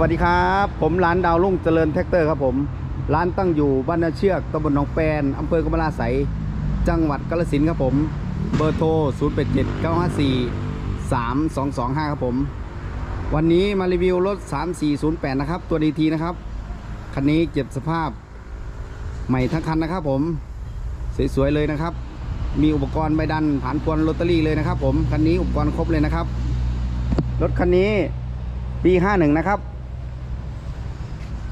วัสดีครับ ผมร้านดาวรุ่งเจริญแท็กเตอร์ครับผม ร้านตั้งอยู่บ้านนาเชือกตำบลหนองแปนอำเภอกำมะลาไสยจังหวัดกาฬสินธุ์ครับผม เบอร์โทร 0 8 7 9 5 4 3 2 2 5 ครับผม วันนี้มารีวิวรถ 3408 นะครับ ตัวดีทีนะครับ คันนี้เก็บสภาพใหม่ทั้งคันนะครับผม สวยๆเลยนะครับ มีอุปกรณ์ใบดันผ่านพวนลอตเตอรี่เลยนะครับผม คันนี้อุปกรณ์ครบเลยนะครับ รถคันนี้ปี 51 นะครับ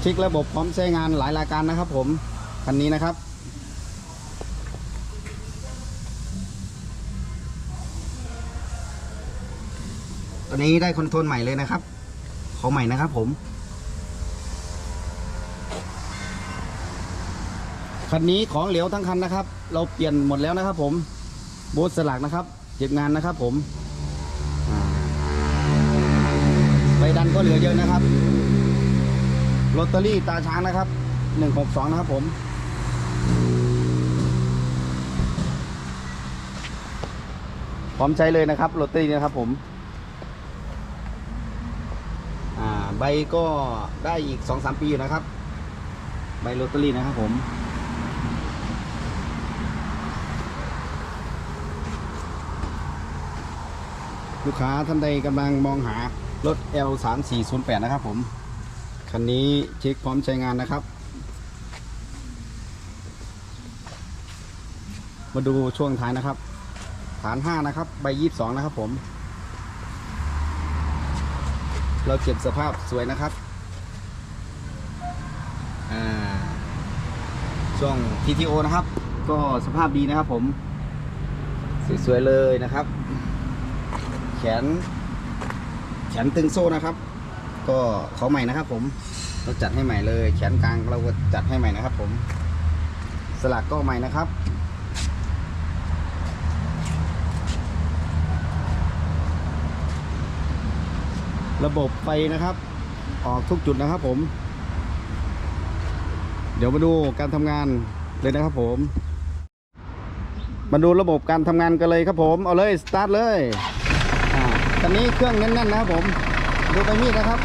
เช็คระบบพร้อมใช้งานหลายรายการนะครับผมคันนี้นะครับ ตัวนี้ได้คอนโทรลใหม่เลยนะครับของใหม่นะครับผมคันนี้ของเหลวทั้งคันนะครับ เราเปลี่ยนหมดแล้วนะครับ ผมบูสลักนะครับเก็บงานนะครับ ผมใบดันก็เหลือเยอะนะครับ ลอตเตอรี่ตาช้างนะครับหนึ่งหกสองนะครับผม พร้อมใช้เลยนะครับลอตเตอรี่นะครับผม อ่า ใบก็ได้อีกสองสามปีอยู่นะครับ ใบลอตเตอรี่นะครับผมลูกค้าท่านใดกำลังมองหารถ L 3 4 0 8 นะครับผม คันนี้เช็คพร้อมใช้งานนะครับ มาดูช่วงท้ายนะครับ ฐาน 5 นะครับ ใบ 22 นะครับผม เราเก็บสภาพสวยนะครับอ่าช่วง TTO นะครับ ก็สภาพดีนะครับผม สวยๆเลยนะครับ แขน แขนตึงโซ่นะครับ ก็เขาใหม่นะครับ ผมเราจัดให้ใหม่เลย แขนกลางเราก็จัดให้ใหม่นะครับ ผม สลักก็ใหม่นะครับระบบไฟนะครับ ออกทุกจุดนะครับผม เดี๋ยวมาดูการทำงานเลยนะครับผม มาดูระบบการทำงานกันเลยครับผม เอาเลย สตาร์ทเลยอ่าตอนนี้เครื่องแน่นๆนะครับผม ดูไปมีดนะครับ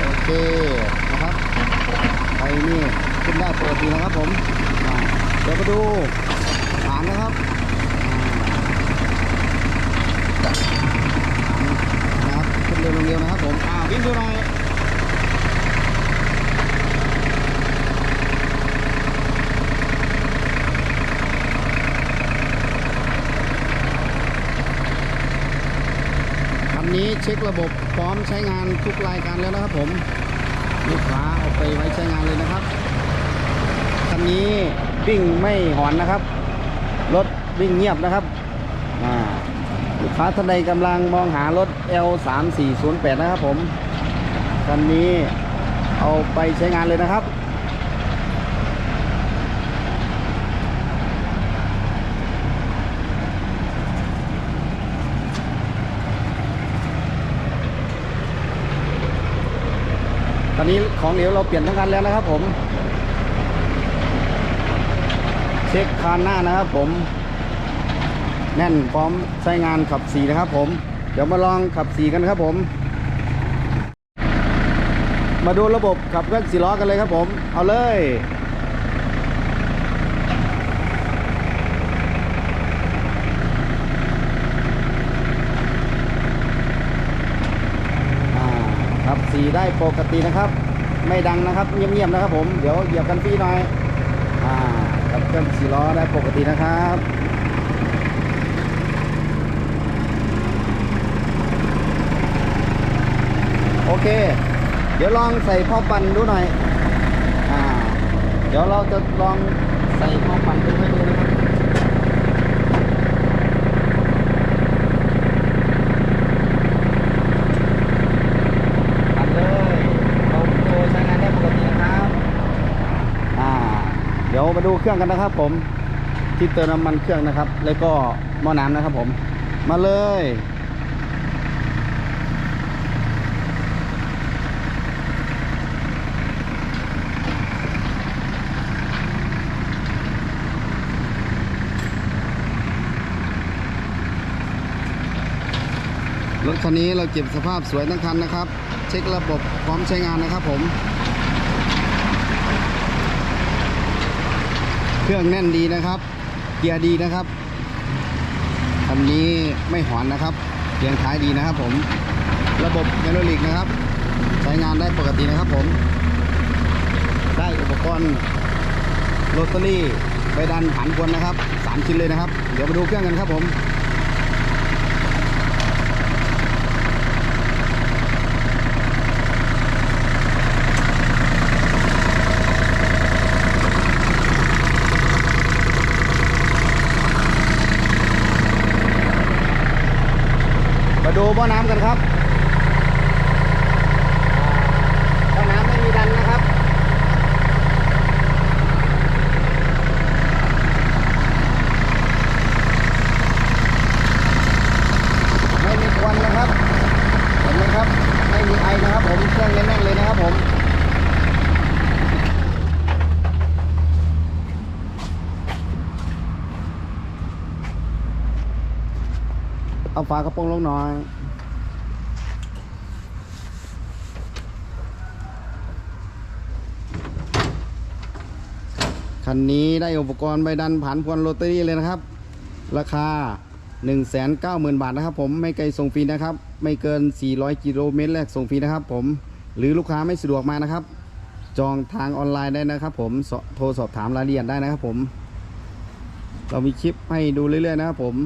โอเคนะครับไปนี่ขึ้นได้ปกตินะครับผมเดี๋ยวมาดูฐานนะครับนะครับขึ้นเร็วลงเร็วนะครับผมอ่าวิ่งดูหน่อย คั นี้เช็คระบบพร้อมใช้งานทุกรายการแล้วนะครับผมลูกค้าเอาไปไว้ใช้งานเลยนะครับคันนี้วิ่งไม่หอนนะครับ รถวิ่งเงียบนะครับลูกค้าท่านใดกำลังมองหารถ L 3 4 0 8 นะครับผมคันนี้เอาไปใช้งานเลยนะครับ อนนี้ของเหลวเราเปลี่ยนทั้งคันแล้วนะครับ ผม เช็คคานหน้านะครับ ผม แน่นพร้อมใช้งานขับสีนะครับ ผม เดี๋ยวมาลองขับสีกันครับ ผม มาดูระบบขับเคลื่อนสี่ล้อกันเลยครับ ผม เอาเลย อ่า ขับสีได้ปกตินะครับ ไม่ดังนะครับเงียบๆนะครับ ผมเดี๋ยวเหยียบกันฟรีหน่อยอ่าขับเคลื่อนสี่ล้อได้ปกตินะครับโอเค เดี๋ยวลองใส่พ่อปั่นดูหน่อยอ่าเดี๋ยวเราจะลองใส่ส่อปันดูให้ดูนะครับปั่นเลยเอาตัวใช้งานได้ปกตินะครับ อ่า เดี๋ยว มาดูเครื่องกันนะครับ ผม ที่เติมน้ำมันเครื่องนะครับ แล้วก็หม้อน้ำนะครับผม มาเลยรถคันนี้เราเก็บสภาพสวยทั้งคันนะครับ เช็คระบบพร้อมใช้งานนะครับผม เครื่องแน่นดีนะครับ เกียร์ดีนะครับคันนี้ไม่หอนนะครับเกียงท้ายดีนะครับ ผม ระบบเมโลลิกนะครับ ใช้งานได้ปกตินะครับผม ได้อุปกรณ์โรตารี่ไปดันผันวนนะครับสามชิ้นเลยนะครับ เดี๋ยวมาดูเครื่องกันครับผม บ่อน้ำกันครับบ่อน้ำไม่มีดันนะครับไม่มีควันนะครับเห็นไหมครับไม่มีไอนะครับผมเครื่องแน่นๆเลยนะครับผม เอาฝากระโปรงลงหน่อย คันนี้ได้อุปกรณ์ใบดันผันพวนโรตารี่เลยนะครับ ราคา 190,000 บาทนะครับผมไม่ไกลส่งฟรีนะครับ ไม่เกิน 400 กิโลเมตรแรกส่งฟรีนะครับผมหรือลูกค้าไม่สะดวกมานะครับ จองทางออนไลน์ได้นะครับผมโทรสอบถามรายละเอียดได้นะครับผม เรามีคลิปให้ดูเรื่อยๆนะครับผม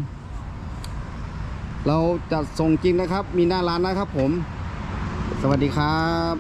เราจะส่งจริงนะครับ มีหน้าร้านนะครับผม สวัสดีครับ